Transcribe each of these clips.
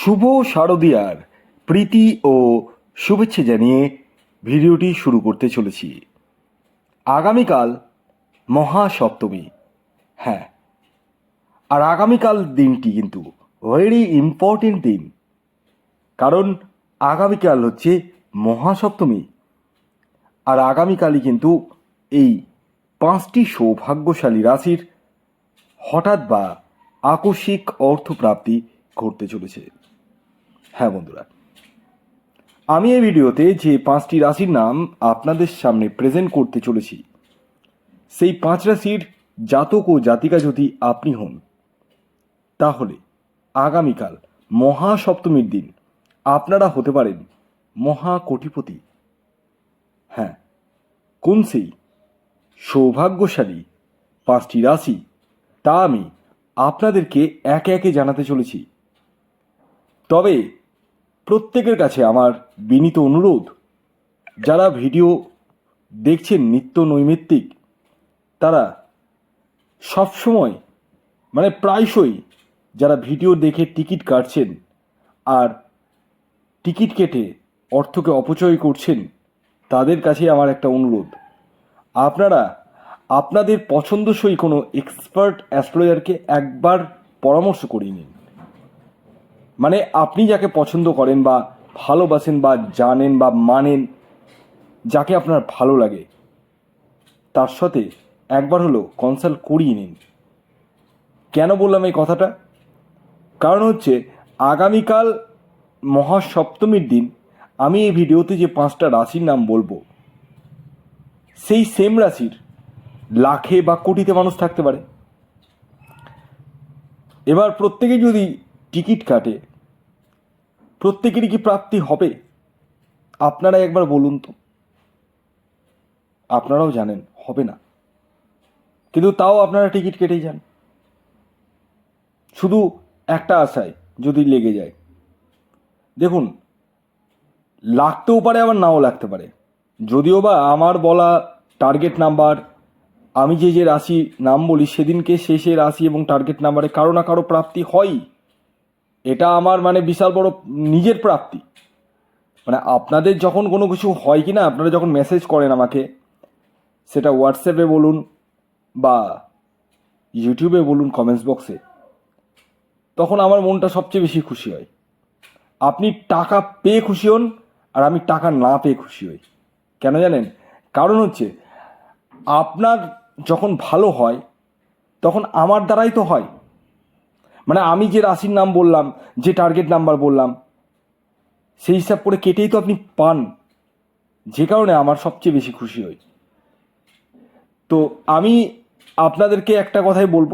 শুভ শারদিয়ার প্রীতি ও শুভেচ্ছা জানিয়ে ভিডিওটি শুরু করতে চলেছি। আগামীকাল মহাসপ্তমী। হ্যাঁ আর আগামীকাল দিনটি কিন্তু ভেরি ইম্পর্টেন্ট দিন। কারণ আগামীকাল হচ্ছে মহাসপ্তমী। আর আগামীকালই কিন্তু এই পাঁচটি সৌভাগ্যশালী রাশির হঠাৎ বা আকস্মিক অর্থপ্রাপ্তি ঘটতে চলেছে। হ্যাঁ বন্ধুরা। আমি এই ভিডিওতে যে পাঁচটি রাশির নাম আপনাদের সামনে প্রেজেন্ট করতে চলেছি, সেই পাঁচ রাশির জাতক ও জাতিকা যদি আপনি হন, তাহলে আগামীকাল মহাসপ্তমীর দিন আপনারা হতে পারেন মহা কোটিপতি হ্যাঁ কোন সেই সৌভাগ্যশালী পাঁচটি রাশি, তা আমি আপনাদেরকে একে একে জানাতে চলেছি। তবে প্রত্যেকের কাছে আমার বিনীত অনুরোধ, যারা ভিডিও দেখছেন নিত্য নৈমিত্তিক, তারা সবসময় মানে প্রায়শই যারা ভিডিও দেখে টিকিট কাটছেন আর টিকিট কেটে অর্থকে অপচয় করছেন, তাদের কাছে আমার একটা অনুরোধ। আপনারা আপনাদের পছন্দসই কোনো এক্সপার্ট অ্যাস্ট্রোলজারকে একবার পরামর্শ করিয়ে নিন। মানে আপনি যাকে পছন্দ করেন বা ভালোবাসেন বা জানেন বা মানেন, যাকে আপনার ভালো লাগে, তার সাথে একবার হলো কনসাল্ট করিয়ে নিন। কেন বললাম এই কথাটা? কারণ হচ্ছে, আগামীকাল মহাসপ্তমীর দিন আমি এই ভিডিওতে যে পাঁচটা রাশির নাম বলব, সেই সেম রাশির লাখে বা কোটিতে মানুষ থাকতে পারে। এবার প্রত্যেকে যদি টিকিট কাটে প্রত্যেকেরই কি প্রাপ্তি হবে? আপনারা একবার বলুন তো। আপনারাও জানেন, হবে না। কিন্তু তাও আপনারা টিকিট কেটেই যান। শুধু একটা আশায় যদি লেগে যায়। দেখুন, লাগতেও পারে, আবার নাও লাগতে পারে। যদিও বা আমার বলা টার্গেট নাম্বার আমি যে যে রাশি নাম বলি, সেদিনকে শেষে রাশি এবং টার্গেট নাম্বারে কারও না কারও প্রাপ্তি হয়ই। এটা আমার মানে বিশাল বড় নিজের প্রাপ্তি। মানে আপনাদের যখন কোনো কিছু হয় কি না আপনারা যখন মেসেজ করেন আমাকে, সেটা হোয়াটসঅ্যাপে বলুন বা ইউটিউবে বলুন কমেন্টস বক্সে তখন আমার মনটা সবচেয়ে বেশি খুশি হয়। আপনি টাকা পেয়ে খুশি হন আর আমি টাকা না পেয়ে খুশি হই। কেন জানেন? কারণ হচ্ছে, আপনার যখন ভালো হয়, তখন আমার দ্বারাই তো হয়। মানে আমি যে রাশির নাম বললাম, যে টার্গেট নাম্বার বললাম, সেই হিসাব করে কেটেই তো আপনি পান। যে কারণে আমার সবচেয়ে বেশি খুশি হই তো আমি আপনাদেরকে একটা কথাই বলব,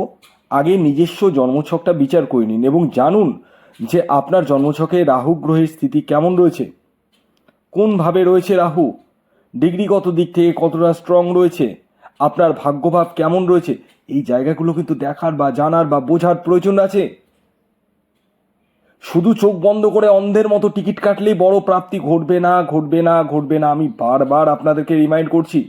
আগে নিজস্ব জন্মছকটা বিচার করে নিন এবং জানুন যে আপনার জন্মছকে রাহু গ্রহের স্থিতি কেমন রয়েছে কোনভাবে রয়েছে রাহু, ডিগ্রিগত দিক থেকে কতটা স্ট্রং রয়েছে, আপনার ভাগ্যভাব কেমন রয়েছে এই জায়গাগুলো কিন্তু দেখার বা জানার বা বোঝার প্রয়োজন আছে। শুধু চোখ বন্ধ করে অন্ধের মতো টিকিট কাটলেই বড় প্রাপ্তি ঘটবে না ঘটবে না ঘটবে না, আমি বারবার আপনাদেরকে রিমাইন্ড করছি।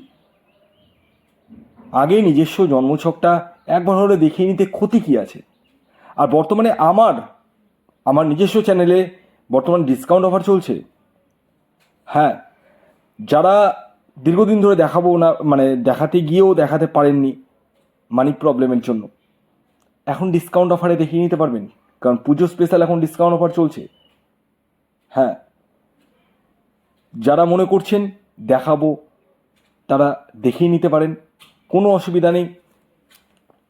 আগে নিজস্ব জন্মছকটা একবার হলে দেখিয়ে নিতে ক্ষতি কী আছে? আর বর্তমানে আমার আমার নিজস্ব চ্যানেলে বর্তমান ডিসকাউন্ট অফার চলছে। হ্যাঁ যারা দীর্ঘদিন ধরে দেখাবো না মানে দেখাতে গিয়েও দেখাতে পারেননি মানি প্রবলেমের জন্য। এখন ডিসকাউন্ট অফারে দেখিয়ে নিতে পারবেন, কারণ পুজো স্পেশাল এখন ডিসকাউন্ট অফার চলছে। হ্যাঁ যারা মনে করছেন দেখাবো, তারা দেখিয়ে নিতে পারেন, কোনো অসুবিধা নেই।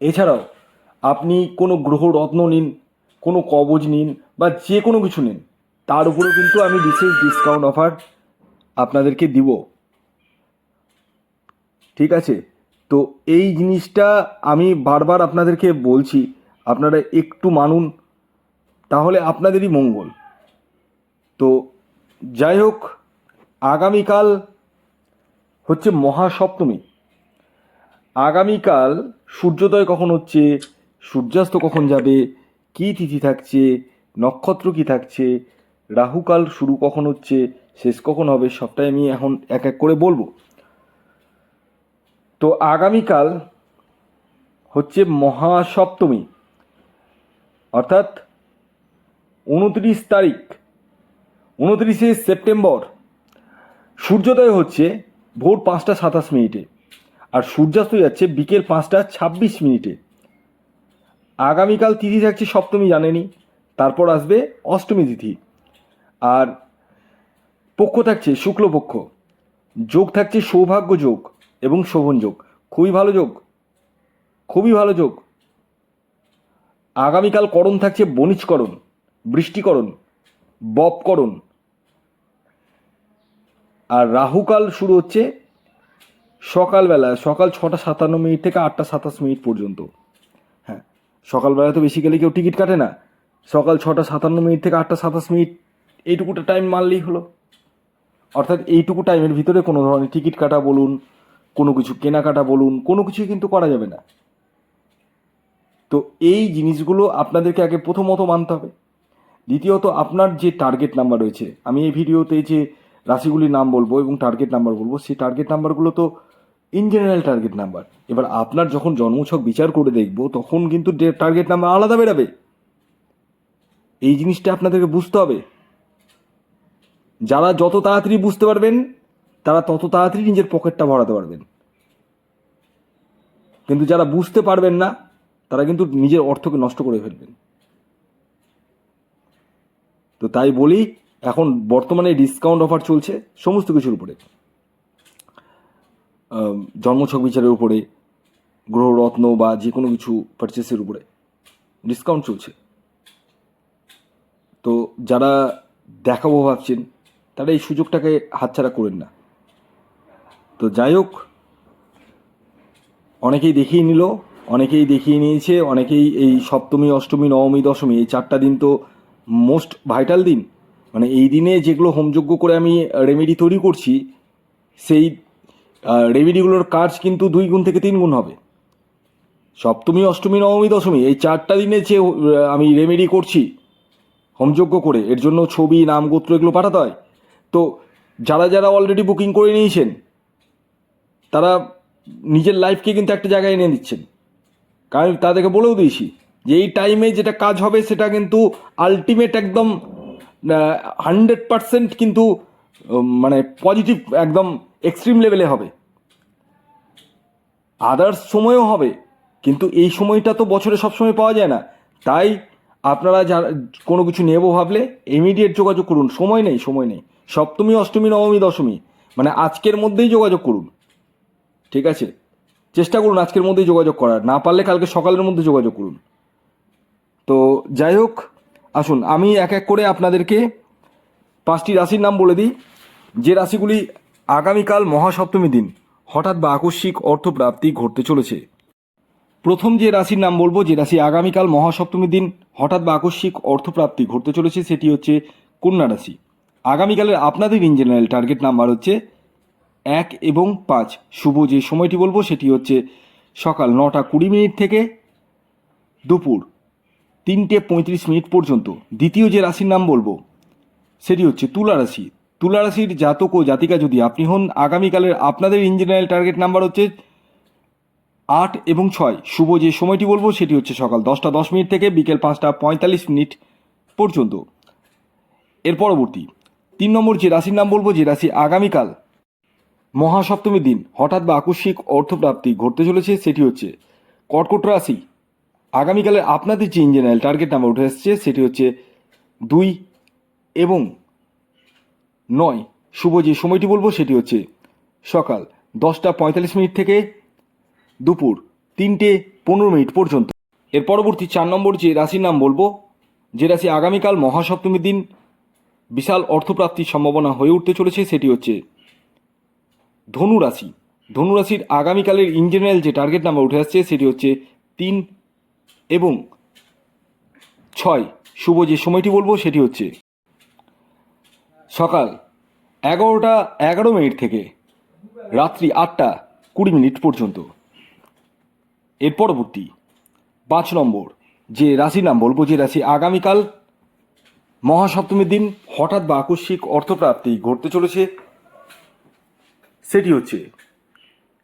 এছাড়াও, আপনি কোনো গ্রহ রত্ন নিন, কোনো কবজ নিন, বা যে কোনো কিছু নিন, তার উপরেও কিন্তু আমি বিশেষ ডিসকাউন্ট অফার আপনাদেরকে দিব। ঠিক আছে? তো এই জিনিসটা আমি বারবার আপনাদেরকে বলছি, আপনারা একটু মানুন, তাহলে আপনাদেরই মঙ্গল। তো যাই হোক, আগামীকাল হচ্ছে মহাসপ্তমী। আগামীকাল সূর্যোদয় কখন হচ্ছে, সূর্যাস্ত কখন যাবে, কী তিথি থাকছে, নক্ষত্র কী থাকছে রাহুকাল শুরু কখন হচ্ছে, শেষ কখন হবে, সবটাই আমি এখন এক এক করে বলব। তো আগামীকাল হচ্ছে মহাসপ্তমী। অর্থাৎ উনত্রিশ তারিখ, উনত্রিশে সেপ্টেম্বর। সূর্যোদয় হচ্ছে ভোর পাঁচটা সাতাশ মিনিটে আর সূর্যাস্ত যাচ্ছে বিকেল পাঁচটা ছাব্বিশ মিনিটে। আগামীকাল তিথি থাকছে সপ্তমী জানেনি তারপর আসবে অষ্টমী তিথি। আর পক্ষ থাকছে শুক্লপক্ষ। যোগ থাকছে সৌভাগ্য যোগ। এবং শোভন যোগ। খুবই ভালো যোগ। খুবই ভালো যোগ। আগামীকাল করণ থাকছে বণিজকরণ, বৃষ্টিকরণ, বপকরণ। আর রাহুকাল শুরু হচ্ছে সকালবেলা, সকাল ছটা সাতান্ন মিনিট থেকে আটটা সাতাশ মিনিট পর্যন্ত। হ্যাঁ সকালবেলা তো বেসিক্যালি কেউ টিকিট কাটে না। সকাল ছটা সাতান্ন মিনিট থেকে আটটা সাতাশ মিনিট এইটুকুটা টাইম মারলেই হলো। অর্থাৎ এইটুকু টাইমের ভিতরে কোনো ধরনের টিকিট কাটা বলুন কোনো কিছু কেনাকাটা বলুন, কোনো কিছুই কিন্তু করা যাবে না। তো এই জিনিসগুলো আপনাদেরকে আগে প্রথমত মানতে হবে। দ্বিতীয়ত, আপনার যে টার্গেট নাম্বার রয়েছে, আমি এই ভিডিওতে যে রাশিগুলির নাম বলব এবং টার্গেট নাম্বার বলব, সেই টার্গেট নাম্বারগুলো তো ইন জেনারেল টার্গেট নাম্বার এবার আপনার যখন জন্মছক বিচার করে দেখব, তখন কিন্তু টার্গেট নাম্বার আলাদা বেরাবে। এই জিনিসটা আপনাদেরকে বুঝতে হবে। যারা যত তাড়াতাড়ি বুঝতে পারবেন তারা তত তাড়াতাড়ি নিজের পকেটটা ভরাতে পারবেন। কিন্তু যারা বুঝতে পারবেন না, তারা কিন্তু নিজের অর্থকে নষ্ট করে ফেলবেন। তো তাই বলি, এখন বর্তমানে ডিসকাউন্ট অফার চলছে সমস্ত কিছুর উপরে। জন্মছক বিচারের উপরে, গ্রহরত্ন বা যে কোনো কিছু পারচেসের উপরে ডিসকাউন্ট চলছে। তো যারা দেখাবো ভাবছেন, তারা এই সুযোগটাকে হাতছাড়া করেন না। তো যাই হোক, অনেকেই দেখিয়ে নিল, অনেকেই দেখিয়ে নিয়েছে, অনেকেই এই সপ্তমী, অষ্টমী, নবমী, দশমী, এই চারটা দিন তো মোস্ট ভাইটাল দিন। মানে এই দিনে যেগুলো হোমযজ্ঞ করে আমি রেমেডি তৈরি করছি, সেই রেমেডিগুলোর কাজ কিন্তু দুই গুণ থেকে তিন গুণ হবে। সপ্তমী, অষ্টমী, নবমী, দশমী, এই চারটা দিনে যে আমি রেমেডি করছি, হোমযজ্ঞ করে, এর জন্য ছবি নাম গোত্র এগুলো পাঠাতে হয়। তো যারা যারা অলরেডি বুকিং করে নিয়েছেন তারা নিজের লাইফকে কিন্তু একটা জায়গায় এনে দিচ্ছেন। কারণ তাদেরকে বলেও দিয়েছি যে এই টাইমে যেটা কাজ হবে সেটা কিন্তু আলটিমেট একদম হান্ড্রেড পারসেন্ট কিন্তু মানে পজিটিভ একদম এক্সট্রিম লেভেলে হবে। আদার্স সময়ও হবে, কিন্তু এই সময়টা তো বছরে সবসময় পাওয়া যায় না। তাই আপনারা যারা কোনো কিছু নেব ভাবলে ইমিডিয়েট যোগাযোগ করুন। সময় নেই সময় নেই। সপ্তমী, অষ্টমী, নবমী, দশমী মানে আজকের মধ্যেই যোগাযোগ করুন। ঠিক আছে? চেষ্টা করুন আজকের মধ্যেই যোগাযোগ করার। না পারলে কালকে সকালের মধ্যে যোগাযোগ করুন। তো যাই হোক, আসুন, আমি এক এক করে আপনাদেরকে পাঁচটি রাশির নাম বলে দিই। যে রাশিগুলি আগামীকাল মহাসপ্তমী দিন, হঠাৎ বা আকস্মিক অর্থপ্রাপ্তি ঘটতে চলেছে। প্রথম যে রাশির নাম বলব, যে রাশি আগামীকাল মহাসপ্তমী দিন, হঠাৎ বা আকস্মিক অর্থপ্রাপ্তি ঘটতে চলেছে, সেটি হচ্ছে কন্যা রাশি। আগামীকালের আপনাদের ইন জেনারেল টার্গেট নাম্বার হচ্ছে এক এবং পাঁচ। শুভ যে সময়টি বলব, সেটি হচ্ছে সকাল নটা কুড়ি মিনিট থেকে দুপুর তিনটে পঁয়ত্রিশ মিনিট পর্যন্ত। দ্বিতীয় যে রাশির নাম বলব, সেটি হচ্ছে তুলা রাশি। তুলা রাশির জাতক ও জাতিকা যদি আপনি হন, আগামীকালের আপনাদের ইন জেনারেল টার্গেট নাম্বার হচ্ছে আট এবং ছয়। শুভ যে সময়টি বলব, সেটি হচ্ছে সকাল দশটা দশ মিনিট থেকে বিকেল পাঁচটা পঁয়তাল্লিশ মিনিট পর্যন্ত। এর পরবর্তী, তিন নম্বর যে রাশির নাম বলব, যে রাশি আগামীকাল মহাসপ্তমীর দিন। হঠাৎ বা আকস্মিক অর্থপ্রাপ্তি ঘটতে চলেছে, সেটি হচ্ছে কর্কট রাশি। আগামীকালে আপনাদের যে ইঞ্জিনিয়ার টার্গেট নাম্বার উঠে এসছে সেটি হচ্ছে দুই এবং নয়। শুভ যে সময়টি বলব, সেটি হচ্ছে সকাল দশটা পঁয়তাল্লিশ মিনিট থেকে দুপুর তিনটে পনেরো মিনিট পর্যন্ত। এর পরবর্তী চার নম্বর যে রাশির নাম বলব, যে রাশি আগামীকাল মহাসপ্তমীর দিন, বিশাল অর্থপ্রাপ্তির সম্ভাবনা হয়ে উঠতে চলেছে, সেটি হচ্ছে ধনু রাশি ধনু রাশির আগামীকালের ইন জেনারেল যে টার্গেট নাম্বার উঠে আসছে সেটি হচ্ছে তিন এবং ছয়। শুভ যে সময়টি বলব সেটি হচ্ছে সকাল এগারোটা এগারো মিনিট থেকে রাত্রি আটটা কুড়ি মিনিট পর্যন্ত। এর পরবর্তী পাঁচ নম্বর যে রাশির নাম বলব যে রাশি আগামীকাল মহাসপ্তমীর দিন হঠাৎ বা আকস্মিক অর্থপ্রাপ্তি ঘটতে চলেছে। সেটি হচ্ছে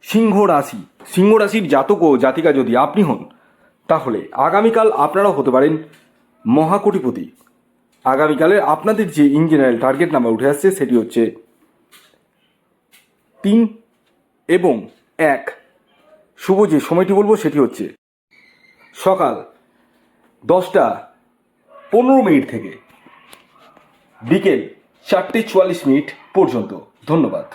সিংহ রাশি। সিংহ রাশির জাতক ও জাতিকা যদি আপনি হন, তাহলে আগামীকাল আপনারাও হতে পারেন মহাকোটিপতি। আগামীকালে আপনাদের যে ইন জেনারেল টার্গেট নাম্বার উঠে আসছে, সেটি হচ্ছে তিন এবং এক। শুভ যে সময়টি বলব, সেটি হচ্ছে সকাল দশটা পনেরো মিনিট থেকে বিকেল চারটে চুয়াল্লিশ মিনিট পর্যন্ত। ধন্যবাদ।